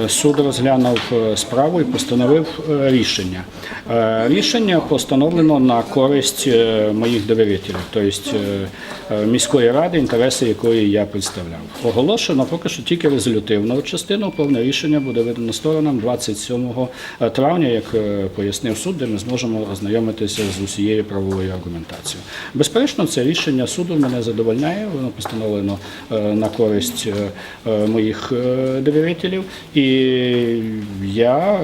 Е, Суд розглянув е, справу і постановив е, рішення. Рішення постановлено на користь моїх довірителів, тобто міської ради, інтереси якої я представляв. Оголошено поки що тільки резолютивну частину. Повне рішення буде видано сторонам 27 травня, як пояснив суд, де ми зможемо ознайомитися з усією правовою аргументацією. Безперечно, це рішення суду мене задовольняє. Воно постановлено на користь моїх довірителів. І я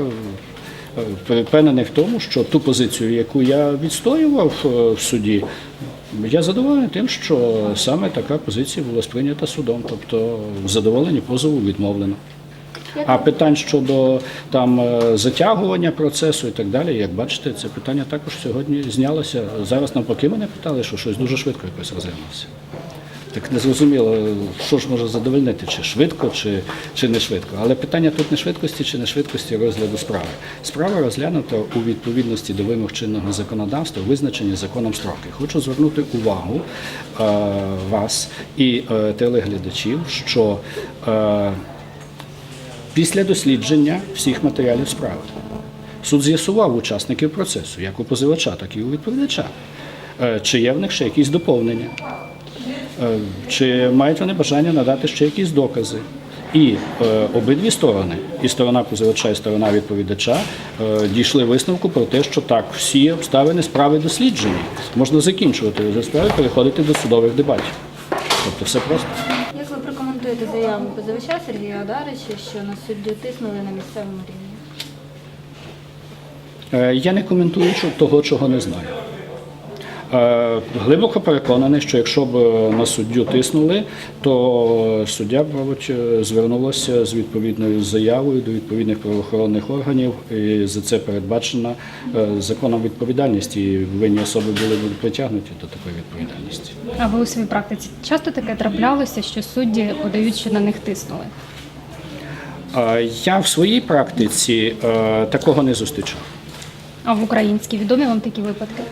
е, переконаний в тому, що ту позицію, яку я відстоював е, в суді, я задоволений тим, що саме така позиція була сприйнята судом, тобто в задоволенні позову відмовлено. А питань щодо там е, затягування процесу і так далі, як бачите, це питання також сьогодні знялося. Зараз навпаки мене питали, що щось дуже швидко якось розглянулося. Так не зрозуміло, що ж може задовольнити, чи швидко, чи, чи не швидко. Але питання тут не швидкості чи не швидкості розгляду справи. Справа розглянута у відповідності до вимог чинного законодавства, визначені законом строки. Хочу звернути увагу е, вас і е, телеглядачів, що е, після дослідження всіх матеріалів справи суд з'ясував учасників процесу, як у позивача, так і у відповідача, е, чи є в них ще якісь доповнення. Е, Чи мають вони бажання надати ще якісь докази? І е, обидві сторони, і сторона позивача, і сторона відповідача, е, дійшли висновку про те, що так, всі обставини справи досліджені. Можна закінчувати розгляд справи, переходити до судових дебатів. Тобто все просто. Як ви прокоментуєте заяву позивача Сергія Одарича, що на суддю тиснули на місцевому рівні? Е, Я не коментую того, чого не знаю. Е, Глибоко переконаний, що якщо б е, на суддю тиснули, то суддя, мабуть, е, звернулася з відповідною заявою до відповідних правоохоронних органів, і за це передбачена е, законом відповідальність, і винні особи були б притягнуті до такої відповідальності. А ви у своїй практиці часто таке траплялося, що судді подають, що на них тиснули? Е, Я в своїй практиці е, такого не зустрічав. А в українській відомі вам такі випадки?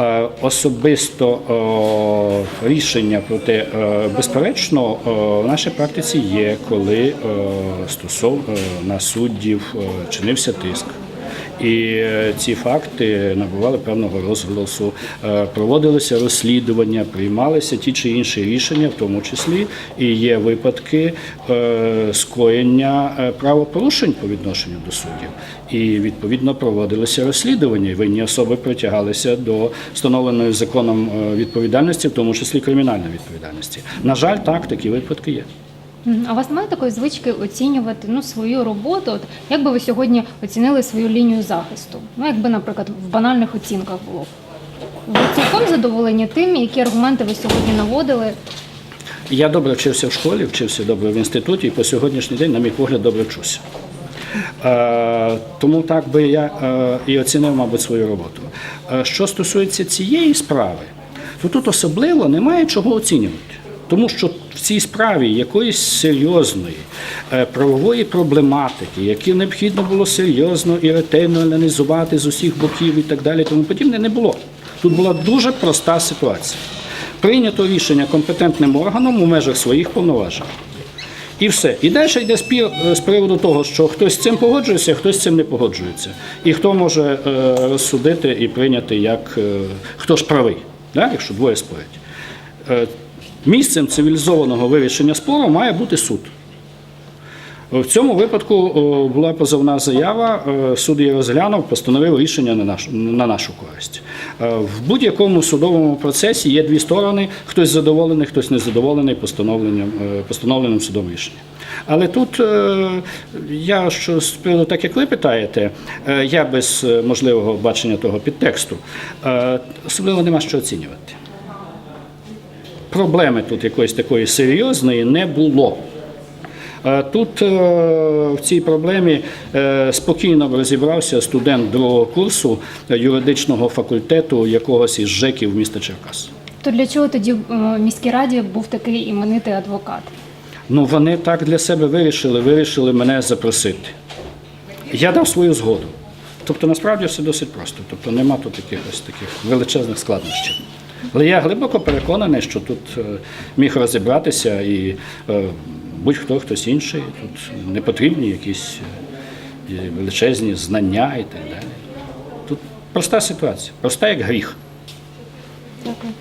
Е, Особисто е, рішення проте е, безперечно, е, в нашій практиці є, коли е, стосовно на суддів е, чинився тиск. І е, ці факти набували певного розголосу, е, проводилися розслідування, приймалися ті чи інші рішення, в тому числі і є випадки е, скоєння правопорушень по відношенню до суддів. І відповідно проводилися розслідування. Винні особи притягалися до встановленої законом відповідальності, в тому числі кримінальної відповідальності. На жаль, так такі випадки є. А у вас немає такої звички оцінювати ну, свою роботу? От як би ви сьогодні оцінили свою лінію захисту? Ну, якби, наприклад, в банальних оцінках було. Ви цілком задоволені тим, які аргументи ви сьогодні наводили? Я добре вчився в школі, вчився добре в інституті, і по сьогоднішній день, на мій погляд, добре вчуся. Е, тому так би я е, і оцінив, мабуть, свою роботу. Е, що стосується цієї справи, то тут особливо немає чого оцінювати. Тому що в цій справі якоїсь серйозної е, правової проблематики, які необхідно було серйозно і ретельно аналізувати з усіх боків і так далі, тому подібне, не було. Тут була дуже проста ситуація. Прийнято рішення компетентним органом у межах своїх повноважень. І все. І далі йде спір е, з приводу того, що хтось з цим погоджується, хтось з цим не погоджується. І хто може е, розсудити і прийняти, як хто ж правий, да? якщо двоє спорять. Місцем цивілізованого вирішення спору має бути суд. В цьому випадку була позовна заява, е, суд її розглянув, постановив рішення на нашу, на нашу користь. Е, В будь-якому судовому процесі є дві сторони: хтось задоволений, хтось незадоволений постановленням, е, постановленим судом рішенням. Але тут я що з приводу, так як ви питаєте, я без можливого бачення того підтексту, особливо нема що оцінювати. Проблеми тут якоїсь такої серйозної не було. Е, Тут е, в цій проблемі е, спокійно розібрався студент другого курсу юридичного факультету якогось із ЖЕКів міста Черкас. То для чого тоді в міській раді був такий іменитий адвокат? Ну вони так для себе вирішили, вирішили мене запросити. Я дав свою згоду. Тобто насправді все досить просто. Тобто нема тут якихось таких величезних складнощів. Але я глибоко переконаний, що тут е, міг розібратися і е, будь-хто хтось інший. Тут не потрібні якісь е, величезні знання і так далі. Тут проста ситуація, проста як гріх. Дякую.